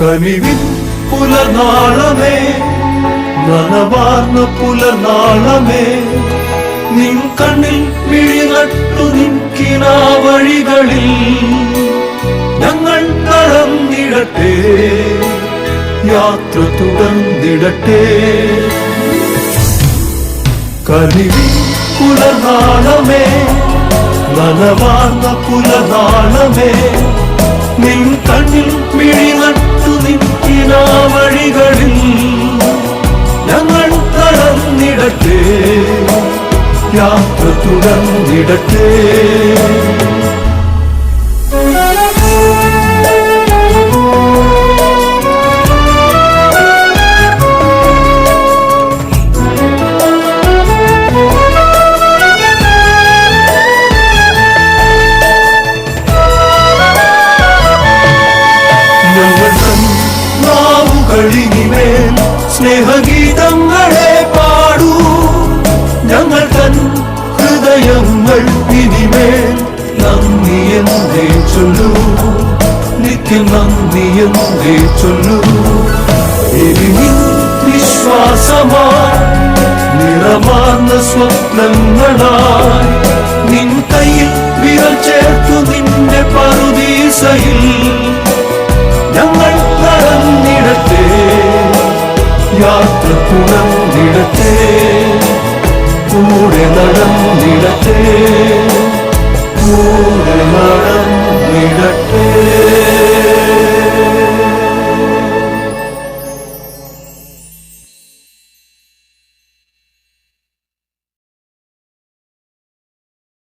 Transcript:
കനിവിൻ പുലർനാളമേ നനവാർന്ന പുലർനാളമേ നിൻ കണ്ണിൽ മിഴിനട്ടു നിൻകിനാ വഴികളിൽ ഞങ്ങൾ നടന്നിടട്ടെ യാത്ര തുടർന്നിടട്ടെ. കനിവിൻ കുലനാളമേ നനവാർന്ന കുലനാളമേ നിൻ കണ്ണിൽ മിഴിനട്ടു നിൽക്കിനാ വഴികളിൽ ഞങ്ങൾ നടന്നിടട്ടെ യാത്ര തുടർന്നിടട്ടെ. സ്നേഹഗീതങ്ങളെ നിറമാർന്ന സ്വപ്നങ്ങളായി നിൻ കയ്യിൽ വിരൽ ചേർത്തു നിന്റെ പറുദീസയിൽ കൂടെ നടന്നിടട്ടെ കൂടെ നടന്നിടട്ടെ